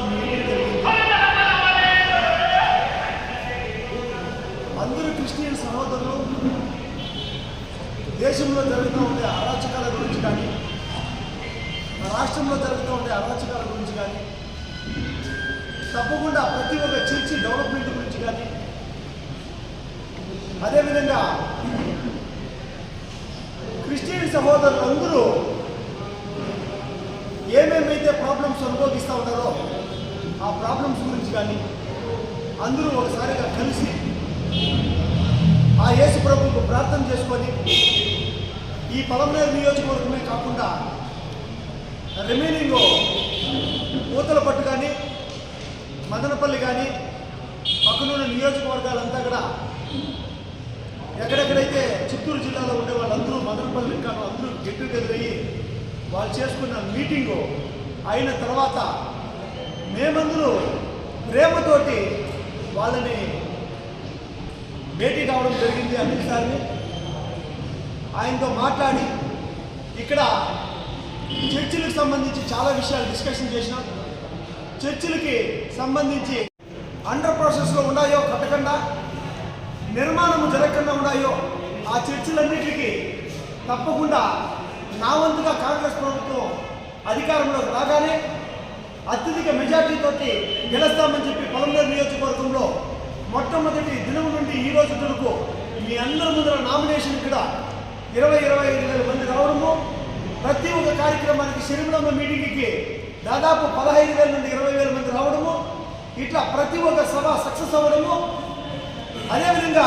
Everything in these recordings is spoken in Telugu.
జరిగింది అందరూ క్రిస్టియన్ సహోదరులు దేశంలో జరుగుతూ ఉండే అరాచకాల గురించి కానీ రాష్ట్రంలో జరుగుతూ ఉండే అరాచకాల గురించి కానీ తప్పకుండా ప్రతి ఒక్క చర్చి డెవలప్మెంట్ గురించి కానీ అదేవిధంగా క్రిస్టియన్ సహోదరులందరూ ఏమేమైతే ప్రాబ్లమ్స్ అనుభవిస్తూ కానీ అందరూ ఒకసారిగా కలిసి ఆ యేసు ప్రభుకు ప్రార్థన చేసుకొని ఈ పలమనేరు నియోజకవర్గమే కాకుండా రిమైనింగ్ పూతలపట్టు కానీ మదనపల్లి కానీ పక్కనున్న నియోజకవర్గాలంతా కూడా ఎక్కడెక్కడైతే చిత్తూరు జిల్లాలో ఉండే వాళ్ళందరూ మదనపల్లి కానీ అందరూ గెట్ వాళ్ళు చేసుకున్న మీటింగు అయిన తర్వాత మేమందరూ ప్రేమతోటి వాళ్ళని భేటీ కావడం జరిగింది అనిల్ సార్ని. ఆయనతో మాట్లాడి ఇక్కడ చర్చిలకు సంబంధించి చాలా విషయాలు డిస్కషన్ చేసినాం. చర్చిలకి సంబంధించి అండర్ ప్రాసెస్లో ఉన్నాయో కట్టకుండా నిర్మాణము జరగకుండా ఉన్నాయో ఆ చర్చిలన్నిటికీ తప్పకుండా నా వంతుగా కాంగ్రెస్ ప్రభుత్వం అధికారంలోకి రాగానే అత్యధిక మెజార్టీతో గెలుస్తామని చెప్పి పొలంనేరు నియోజకవర్గంలో మొట్టమొదటి దినం నుండి ఈ రోజు వరకు మీ అందరి ముందర నామినేషన్ ఇక్కడ ఇరవై ఇరవై ఐదు వేల మంది రావడము. ప్రతి ఒక్క కార్యక్రమానికి శరీరంలో మీటింగ్కి దాదాపు పదహైదు వేల నుండి ఇరవై వేల మంది రావడము. ఇట్లా ప్రతి ఒక్క సభ సక్సెస్ అవ్వడము. అదేవిధంగా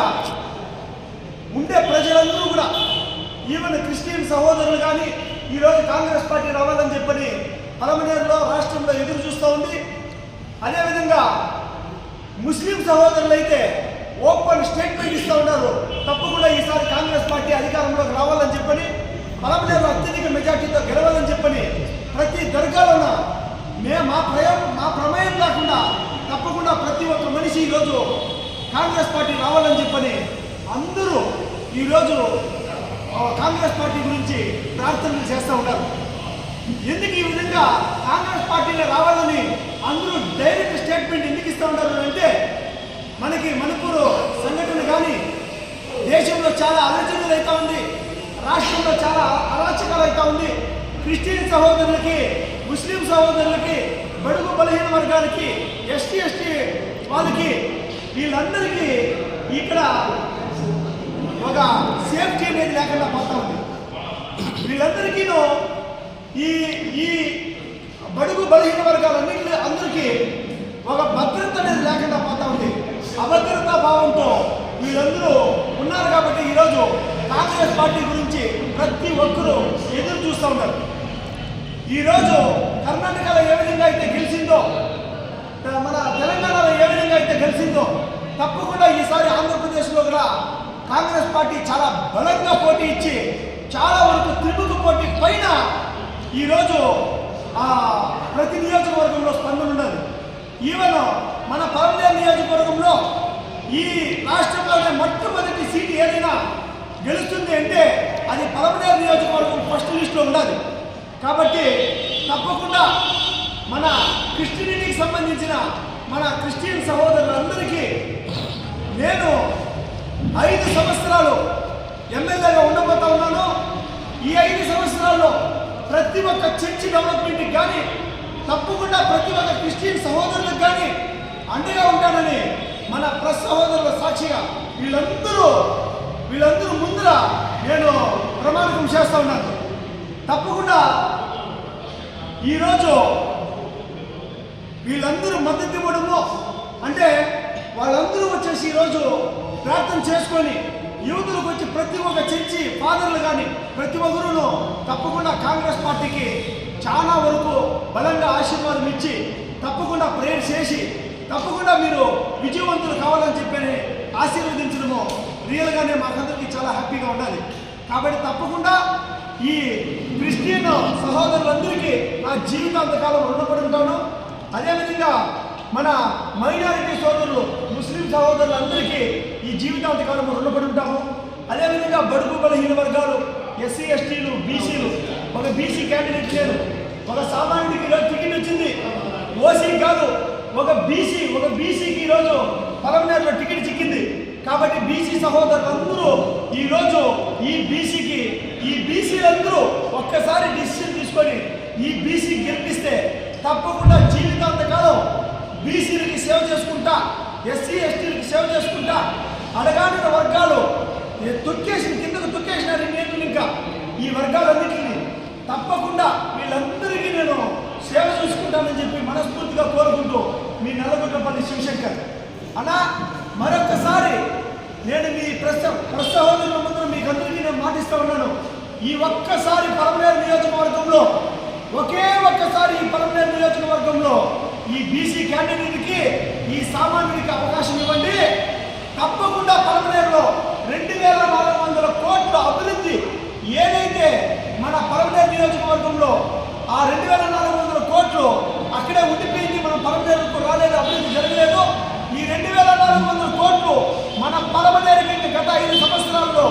ఉండే ప్రజలందరూ కూడా ఈవెన్ క్రిస్టియన్ సహోదరులు కానీ ఈరోజు కాంగ్రెస్ పార్టీ రావాలని చెప్పని కూడా ఎదురు చూస్తూ ఉంది. అదేవిధంగా ముస్లిం సహోదరులు అయితే ఓపెన్ స్టేట్మెంట్ ఇస్తూ ఉన్నారు. తప్పకుండా ఈసారి కాంగ్రెస్ పార్టీ అధికారంలోకి రావాలని చెప్పని పలమనేరు అత్యధిక మెజార్టీతో గెలవాలని చెప్పని ప్రతి దర్గాలోన మే మా ప్రయం మా ప్రమేయం లేకుండా తప్పకుండా ప్రతి ఒక్క మనిషి ఈరోజు కాంగ్రెస్ పార్టీ రావాలని చెప్పని అందరూ ఈరోజు కాంగ్రెస్ పార్టీ గురించి ప్రార్థనలు చేస్తూ ఉన్నారు. ఎందుకు ఈ విధంగా పార్టీలో రావాలని అందరూ డైరెక్ట్ స్టేట్మెంట్ ఎందుకు ఇస్తూ ఉంటారు అంటే మనకి మణిపూర్ సంఘటన కానీ దేశంలో చాలా అలచనలు అవుతా ఉంది రాష్ట్రంలో చాలా అరాచకాలు అవుతా ఉంది. క్రిస్టియన్ సహోదరులకి ముస్లిం సహోదరులకి బడుగు బలహీన వర్గాలకి ఎస్టీ ఎస్టీ వాళ్ళకి వీళ్ళందరికీ ఇక్కడ ఒక సేఫ్టీ అనేది లేకుండా పోతా ఉంది. వీళ్ళందరికీను ఈ ఈ బడుగు బలహీన వర్గాలన్నింటినీ అందరికీ ఒక భద్రత అనేది లేకుండా పోతా ఉంది. అభద్రతా భావంతో వీరందరూ ఉన్నారు కాబట్టి ఈరోజు కాంగ్రెస్ పార్టీ గురించి ప్రతి ఒక్కరూ ఎదురు చూస్తూ ఉన్నారు. ఈరోజు కర్ణాటకలో ఏ విధంగా అయితే గెలిచిందో మన తెలంగాణలో ఏ విధంగా అయితే గెలిచిందో తప్పకుండా ఈసారి ఆంధ్రప్రదేశ్లో కూడా కాంగ్రెస్ పార్టీ చాలా బలంగా పోటీ ఇచ్చి చాలా వరకు త్రిముఖ పోటీ పైన ఈరోజు ప్రతి నియోజకవర్గంలో స్పందన ఉన్నది ఈవెన్ మన పవన్లే నియోజకవర్గంలో ఈ రాష్ట్రంలోనే మొట్టమొదటి సీటు ఏదైనా గెలుస్తుంది అంటే అది పరమనేరు నియోజకవర్గం ఫస్ట్ లిస్ట్లో ఉండాలి కాబట్టి తప్పకుండా మన క్రిస్టియనిటీకి సంబంధించిన మన క్రిస్టియన్ సహోదరులందరికీ నేను ఐదు సంవత్సరాలు ఎమ్మెల్యేగా ఉండబోతా ఉన్నాను. ఈ ఐదు సంవత్సరాల్లో ప్రతి ఒక్క చర్చి డెవలప్మెంట్కి కానీ తప్పకుండా ప్రతి ఒక్క క్రిస్టియన్ సహోదరులకు కానీ అండగా ఉంటానని మన ప్రెస్ సహోదరుల సాక్షిగా వీళ్ళందరూ వీళ్ళందరూ ముందర నేను ప్రమాణకం చేస్తూ ఉన్నాను. తప్పకుండా ఈరోజు వీళ్ళందరూ మద్దతు ఇవ్వడము అంటే వాళ్ళందరూ వచ్చేసి ఈరోజు ప్రార్థన చేసుకొని యూతులకు వచ్చి ప్రతి ఒక్క చర్చి ఫాదర్లు కానీ ప్రతి ఒక్కరూ తప్పకుండా కాంగ్రెస్ పార్టీకి చాలా వరకు బలంగా ఆశీర్వాదం ఇచ్చి తప్పకుండా ప్రేయర్ చేసి తప్పకుండా మీరు విజయవంతులు కావాలని చెప్పని ఆశీర్వదించడము రియల్గానే మాకందరికీ చాలా హ్యాపీగా ఉండాలి. కాబట్టి తప్పకుండా ఈ క్రిస్టియన్ సహోదరులందరికీ నా జీవితాంతకాలం రుణపడి ఉంటాను. అదేవిధంగా మన మైనారిటీ సోదరులు సహోదరులందరికీ ఈ జీవితాంతకాలం రుణపడి ఉంటాము. అదేవిధంగా బడుగు బలహీన వర్గాలు ఎస్సీ ఎస్టీలు బీసీలు ఒక బీసీ క్యాండిడేట్ లేరు. ఒక సామాన్యుడికి ఈరోజు టికెట్ వచ్చింది. ఓసీ కాదు ఒక బీసీ ఒక బీసీకి ఈరోజు పలమనేరులో టికెట్ చిక్కింది. కాబట్టి బీసీ సహోదరులందరూ ఈరోజు ఈ బీసీకి ఈ బీసీలందరూ ఒక్కసారి డిసిషన్ తీసుకొని ఈ బీసీ గెలిపిస్తే తప్పకుండా జీవితాంతకాలం బీసీలకి సేవ చేసుకుంటా. ఎస్సీ ఎస్టీలకు సేవ చేసుకుంటా అడగాడిన వర్గాలు తొక్కేసిన కిందకు తొక్కేసినారు నేను ఇంకా. ఈ వర్గాలన్నింటినీ తప్పకుండా వీళ్ళందరికీ నేను సేవ చూసుకుంటానని చెప్పి మనస్ఫూర్తిగా కోరుకుంటూ మీ నల్లగొండపల్లి శివశంకర్. అలా మరొకసారి నేను మీ ప్రశ్న ప్రశ్నహోదరుల ముందు మీకు అందరికీ నేను మాటిస్తూ ఉన్నాను. ఈ ఒక్కసారి పరమనేరు నియోజకవర్గంలో ఒకే ఒక్కసారి ఈ పరమనేరు నియోజకవర్గంలో ఈ బీసీ క్యాండిడేట్కి ఈ సామాన్యుడికి అవకాశం ఇవ్వండి. తప్పకుండా పరమనేరులో రెండు వేల నాలుగు వందల కోట్ల అభివృద్ధి ఏదైతే మన పరమనేరు నియోజకవర్గంలో ఆ రెండు వేల నాలుగు వందల కోట్లు అక్కడే ఉండిపోయింది మన పరమనేరుకు రాలేదు అభివృద్ధి జరగలేదు. ఈ రెండు వేల నాలుగు వందల కోట్లు మన పరమనేరుకి గత ఐదు సంవత్సరాల్లో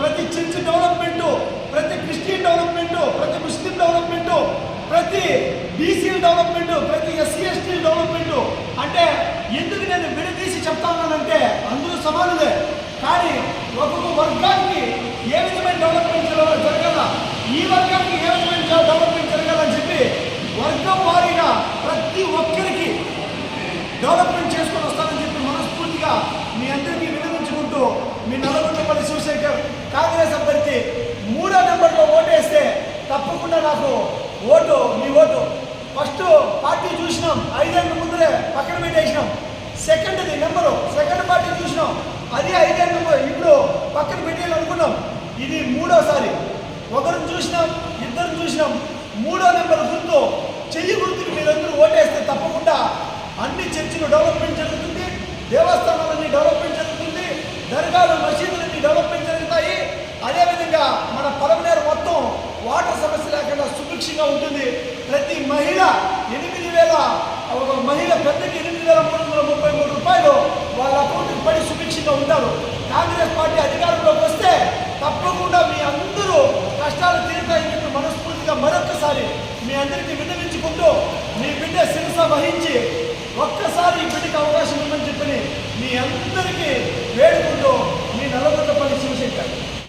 ప్రతి చర్చ్ డెవలప్మెంటు ప్రతి క్రిస్టియన్ డెవలప్మెంటు ప్రతి ముస్లిం డెవలప్మెంటు ప్రతి బీసీ డెవలప్మెంట్ ప్రతి ఎస్సీ ఎస్టీ డెవలప్మెంట్ అంటే ఎందుకు నేను విడదీసి చెప్తా ఉన్నానంటే అందరూ సమానులే. కానీ ఒక్కొక్క వర్గానికి ఏ విధమైన డెవలప్మెంట్ జరగాల ఈ వర్గానికి ఏ విధమైన డెవలప్మెంట్ జరగాలని చెప్పి వర్గం వారిన ప్రతి ఒక్కరికి డెవలప్మెంట్ చేసుకొని వస్తానని చెప్పి మనస్ఫూర్తిగా మీ అందరికీ వినమించుకుంటూ మీ నల్లగొండపల్లి శివశంకర్ కాంగ్రెస్ అభ్యర్థి మూడో నెంబర్లో ఓటేస్తే తప్పకుండా నాకు ఓటు మీ ఓటు ఫస్ట్ పార్టీ చూసినాం ఐదేళ్ళ ముందరే పక్కన పెట్టేసినాం సెకండ్ది నెంబరు సెకండ్ పార్టీ చూసినాం అది ఐదేళ్ళ నెంబర్ ఇప్పుడు పక్కన పెట్టేయాలనుకున్నాం ఇది మూడోసారి ఒకరిని చూసినాం ఇద్దరు చూసినాం. మూడో నెంబర్ గుర్తు చెయ్యి గుర్తుకి మీరందరూ ఓటేస్తే తప్పకుండా అన్ని చర్చిలు డెవలప్మెంట్ జరుగుతుంది దేవస్థానాలన్నీ డెవలప్మెంట్ జరుగుతుంది దర్గాలు మసీదులన్నీ డెవలప్మెంట్ జరుగుతాయి. అదేవిధంగా మన పలమనేరు మొత్తం వాటర్ సమస్య లేకుండా సుభిక్షంగా ఉంటుంది. ప్రతి మహిళ ఎనిమిది వేల ఒక మహిళ పెద్దకి ఎనిమిది వేల మూడు వందల ముప్పై మూడు రూపాయలు వాళ్ళ అకౌంట్కి పడి సుభిక్షంగా ఉంటారు. కాంగ్రెస్ పార్టీ అధికారంలోకి వస్తే తప్పకుండా మీ అందరూ కష్టాలు తీరుతాయని చెప్పి మనస్ఫూర్తిగా మరొకసారి మీ అందరికీ విన్నవించుకుంటూ మీ బిడ్డ శిరస వహించి ఒక్కసారి ఈ బిడ్డకి అవకాశం ఉందని చెప్పని మీ అందరికీ వేడుకుంటూ మీ నలభై